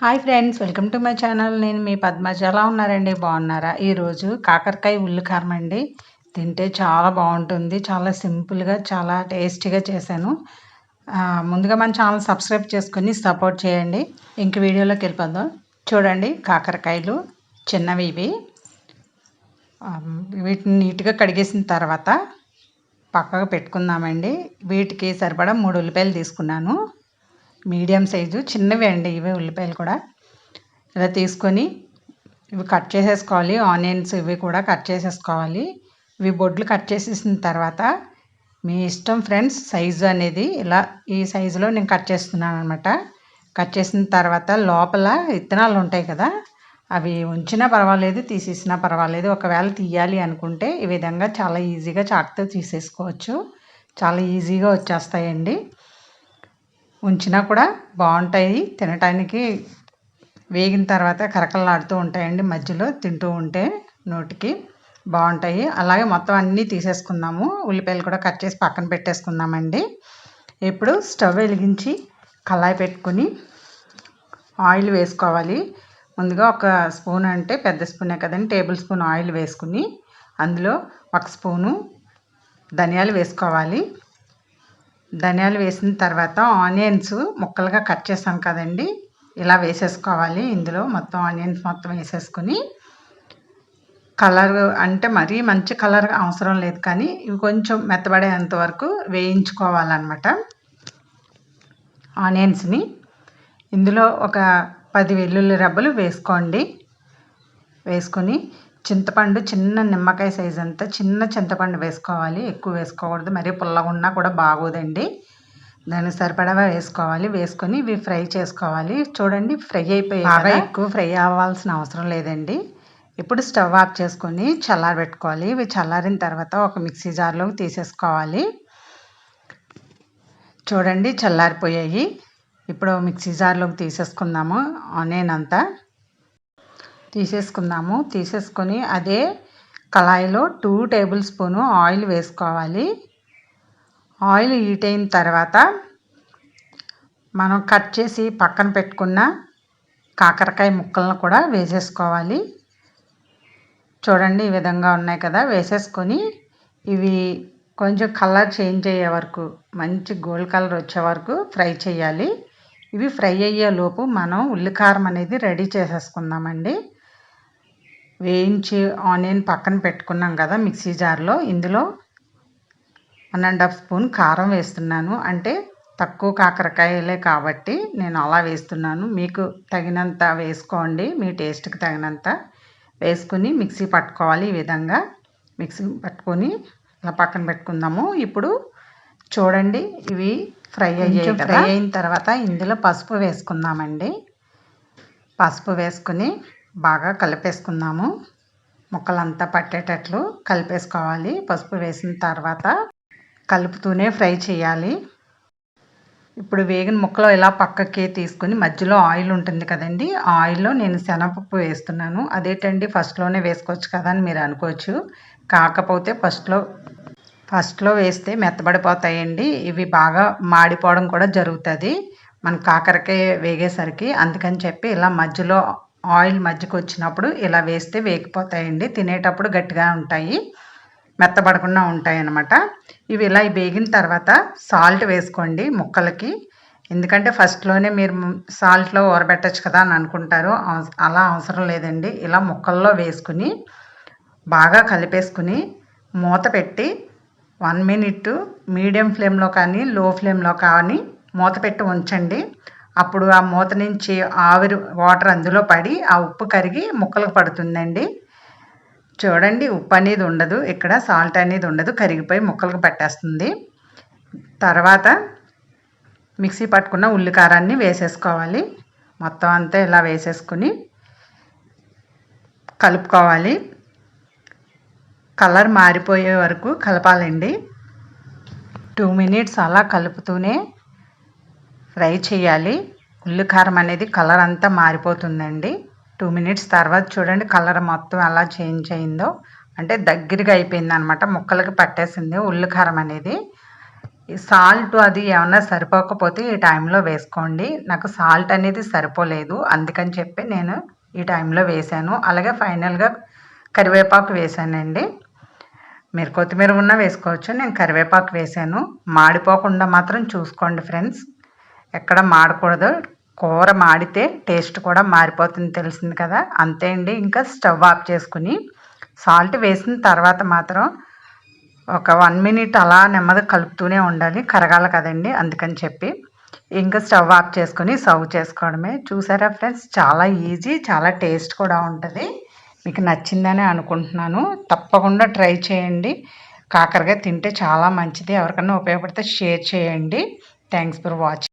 Hi friends welcome to my channel. నేను మీ పద్మజ. ఎలా ఉన్నారండి? బాగున్నారా? ఈరోజు కాకరకాయ ఉల్లి కారం అండి. తింటే చాలా బాగుంటుంది. చాలా సింపుల్గా చాలా టేస్టీగా చేశాను. ముందుగా మన ఛానల్ సబ్స్క్రైబ్ చేసుకొని సపోర్ట్ చేయండి. ఇంక వీడియోలోకి వెళ్ళిపోదాం. చూడండి కాకరకాయలు చిన్నవి ఇవి. వీటిని నీట్గా కడిగేసిన తర్వాత పక్కకు పెట్టుకుందామండి. వీటికి సరిపడా మూడు ఉల్లిపాయలు తీసుకున్నాను. మీడియం సైజు చిన్నవి అండి ఇవి ఉల్లిపాయలు కూడా. ఇలా తీసుకొని ఇవి కట్ చేసేసుకోవాలి. ఆనియన్స్ ఇవి కూడా కట్ చేసేసుకోవాలి. ఇవి బొడ్లు కట్ చేసేసిన తర్వాత మీ ఇష్టం ఫ్రెండ్స్ సైజు అనేది ఇలా ఈ సైజులో నేను కట్ చేస్తున్నాను అనమాట కట్ చేసిన తర్వాత లోపల విత్తనాలు ఉంటాయి కదా అవి ఉంచినా పర్వాలేదు తీసేసినా పర్వాలేదు. ఒకవేళ తీయాలి అనుకుంటే ఈ విధంగా చాలా ఈజీగా చాకుతో తీసేసుకోవచ్చు. చాలా ఈజీగా వచ్చేస్తాయండి. ఉంచినా కూడా బాగుంటాయి. తినటానికి వేగిన తర్వాత కరకలాడుతూ ఉంటాయండి మధ్యలో తింటూ ఉంటే నోటికి బాగుంటాయి. అలాగే మొత్తం అన్నీ తీసేసుకుందాము. ఉల్లిపాయలు కూడా కట్ చేసి పక్కన పెట్టేసుకుందామండి. ఇప్పుడు స్టవ్ వెలిగించి కళాయి పెట్టుకుని ఆయిల్ వేసుకోవాలి. ముందుగా ఒక స్పూన్ అంటే పెద్ద స్పూనే కదండి టేబుల్ స్పూన్ ఆయిల్ వేసుకుని అందులో ఒక స్పూను ధనియాలు వేసుకోవాలి. ధనియాలు వేసిన తర్వాత ఆనియన్స్ ముక్కలుగా కట్ చేసాం కదండి. ఇలా వేసేసుకోవాలి. ఇందులో మొత్తం ఆనియన్స్ మొత్తం వేసేసుకుని కలర్ అంటే మరీ మంచి కలర్ అవసరం లేదు కానీ ఇవి కొంచెం మెత్తబడేంత వరకు వేయించుకోవాలన్నమాట. ఆనియన్స్ని. ఇందులో ఒక పది వెల్లుల్లి రెబ్బలు వేసుకోండి. వేసుకొని చింతపండు చిన్న నిమ్మకాయ సైజ్ అంతా చిన్న చింతపండు వేసుకోవాలి. ఎక్కువ వేసుకోకూడదు. మరీ పుల్లగా ఉన్నా కూడా బాగోదండి. దానికి సరిపడా వేసుకోవాలి. వేసుకొని ఇవి ఫ్రై చేసుకోవాలి. చూడండి ఫ్రై అయిపోయి బాగా ఎక్కువ ఫ్రై అవ్వాల్సిన అవసరం లేదండి. ఇప్పుడు స్టవ్ ఆఫ్ చేసుకొని చల్లారబెట్టుకోవాలి ఇవి చల్లారిన తర్వాత ఒక మిక్సీ జార్లోకి తీసేసుకోవాలి. చూడండి చల్లారిపోయాయి. ఇప్పుడు మిక్సీ జార్లోకి తీసేసుకుందాము. ఆనియన్ అంతా తీసేసుకుందాము. తీసేసుకొని అదే కళాయిలో టూ టేబుల్ స్పూను ఆయిల్ వేసుకోవాలి. ఆయిల్ హీట్ అయిన తర్వాత మనం కట్ చేసి పక్కన పెట్టుకున్న కాకరకాయ ముక్కలను కూడా వేసేసుకోవాలి. చూడండి ఈ విధంగా ఉన్నాయి కదా. వేసేసుకొని ఇవి కొంచెం కలర్ చేంజ్ అయ్యే వరకు మంచి గోల్డ్ కలర్ వచ్చే వరకు ఫ్రై చేయాలి. ఇవి ఫ్రై అయ్యే లోపు మనం ఉల్లికారం అనేది రెడీ చేసేసుకుందామండి. వేయించి ఆనియన్ పక్కన పెట్టుకున్నాం కదా మిక్సీ జార్లో ఇందులో వన్ అండ్ హాఫ్ స్పూన్ కారం వేస్తున్నాను. అంటే తక్కువ కాకరకాయలే కాబట్టి నేను అలా వేస్తున్నాను. మీకు తగినంత వేసుకోండి. మీ టేస్ట్కి తగినంత వేసుకుని మిక్సీ పట్టుకోవాలి ఈ విధంగా. మిక్సీ పట్టుకొని ఇలా పక్కన పెట్టుకుందాము. ఇప్పుడు చూడండి ఇవి ఫ్రై అయ్యాయి ఫ్రై అయిన తర్వాత ఇందులో పసుపు వేసుకుందామండి. పసుపు వేసుకుని బాగా కలిపేసుకుందాము. ముక్కలంతా పట్టేటట్లు కలిపేసుకోవాలి. పసుపు వేసిన తర్వాత కలుపుతూనే ఫ్రై చేయాలి. ఇప్పుడు వేగిన ముక్కలు ఇలా పక్కకి తీసుకుని మధ్యలో ఆయిల్ ఉంటుంది కదండి ఆ ఆయిల్లో నేను శనగపప్పు వేస్తున్నాను. అదేంటండి ఫస్ట్లోనే వేసుకోవచ్చు కదా అని మీరు అనుకోవచ్చు. కాకపోతే ఫస్ట్లో ఫస్ట్లో వేస్తే మెత్తబడిపోతాయండి. ఇవి బాగా మాడిపోవడం కూడా జరుగుతుంది. మన కాకరకాయ వేగేసరికి. అందుకని చెప్పి ఇలా మధ్యలో ఆయిల్ మధ్యకు వచ్చినప్పుడు ఇలా వేస్తే వేగిపోతాయండి. తినేటప్పుడు గట్టిగా ఉంటాయి. మెత్తబడకుండా ఉంటాయి అన్నమాట ఇవి ఇలా వేగిన తర్వాత సాల్ట్ వేసుకోండి ముక్కలకి. ఎందుకంటే ఫస్ట్లోనే మీరు సాల్ట్లో ఊరబెట్టచ్చు కదా అని అనుకుంటారు. అలా అవసరం లేదండి. ఇలా ముక్కల్లో వేసుకుని బాగా కలిపేసుకుని మూత పెట్టి వన్ మినిట్ మీడియం ఫ్లేమ్లో కానీ లో ఫ్లేమ్లో కానీ మూత పెట్టి ఉంచండి. అప్పుడు ఆ మూత నుంచి ఆవిరి వాటర్ అందులో పడి ఆ ఉప్పు కరిగి ముక్కలకు పడుతుందండి. చూడండి ఉప్పు అనేది ఉండదు. ఇక్కడ సాల్ట్ అనేది ఉండదు. కరిగిపోయి ముక్కలకు పట్టేస్తుంది. తర్వాత మిక్సీ పట్టుకున్న ఉల్లికారాన్ని వేసేసుకోవాలి. మొత్తం అంతా ఇలా వేసేసుకుని కలుపుకోవాలి. కలర్ మారిపోయే వరకు కలపాలండి. టూ మినిట్స్ అలా కలుపుతూనే ఫ్రై చేయాలి. ఉల్లి కారం అనేది కలర్ అంతా మారిపోతుందండి. టూ మినిట్స్ తర్వాత చూడండి కలర్ మొత్తం ఎలా చేంజ్ అయిందో. అంటే దగ్గరగా అయిపోయింది అనమాట ముక్కలకి పట్టేసింది ఉల్లి కారం అనేది. ఈ సాల్ట్ అది ఏమన్నా సరిపోకపోతే ఈ టైంలో వేసుకోండి. నాకు సాల్ట్ అనేది సరిపోలేదు. అందుకని చెప్పి నేను ఈ టైంలో వేశాను. అలాగే ఫైనల్గా కరివేపాకు వేసానండి మీరు కొత్తిమీర ఉన్నా వేసుకోవచ్చు. నేను కరివేపాకు వేసాను మాడిపోకుండా మాత్రం చూసుకోండి ఫ్రెండ్స్. ఎక్కడ మాడకూడదు. కూర మాడితే టేస్ట్ కూడా మారిపోతుంది తెలిసింది కదా. అంతే అండి. ఇంకా స్టవ్ ఆఫ్ చేసుకుని సాల్ట్ వేసిన తర్వాత మాత్రం ఒక వన్ మినిట్ అలా నెమ్మది కలుపుతూనే ఉండాలి. కరగాలి కదండి. అందుకని చెప్పి ఇంకా స్టవ్ ఆఫ్ చేసుకుని సర్వ్ చేసుకోవడమే. చూసారా ఫ్రెండ్స్? చాలా ఈజీ చాలా టేస్ట్ కూడా ఉంటుంది. మీకు నచ్చిందని అనుకుంటున్నాను. తప్పకుండా ట్రై చేయండి. కాకరగా తింటే చాలా మంచిది. ఎవరికన్నా ఉపయోగపడితే షేర్ చేయండి. Thanks for watching.